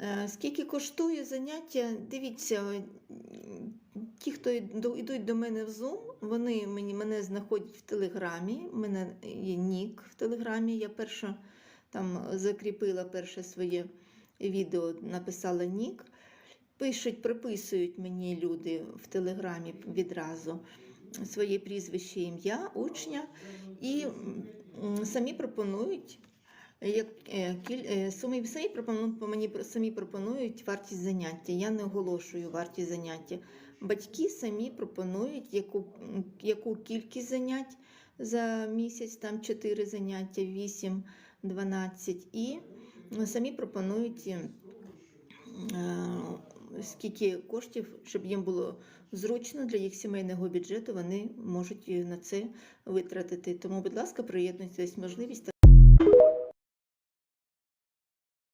Е, Скільки коштує заняття? Дивіться, ті, хто йдуть до мене в Zoom, вони мені, мене знаходять в Телеграмі. У мене є нік в Телеграмі. Я перша там закріпила перше своє відео, написала нік. Пишуть, приписують мені люди в Телеграмі відразу своє прізвище, ім'я, учня і самі пропонують. Як е, кіль- е, самі, мені самі пропонують вартість заняття. Я не оголошую вартість заняття. Батьки самі пропонують, яку, яку кількість занять за місяць, там 4 заняття, 8, 12, і самі пропонують. е, Скільки коштів, щоб їм було зручно для їх сімейного бюджету, вони можуть на це витратити. Тому, будь ласка, приєднуйтесь можливість.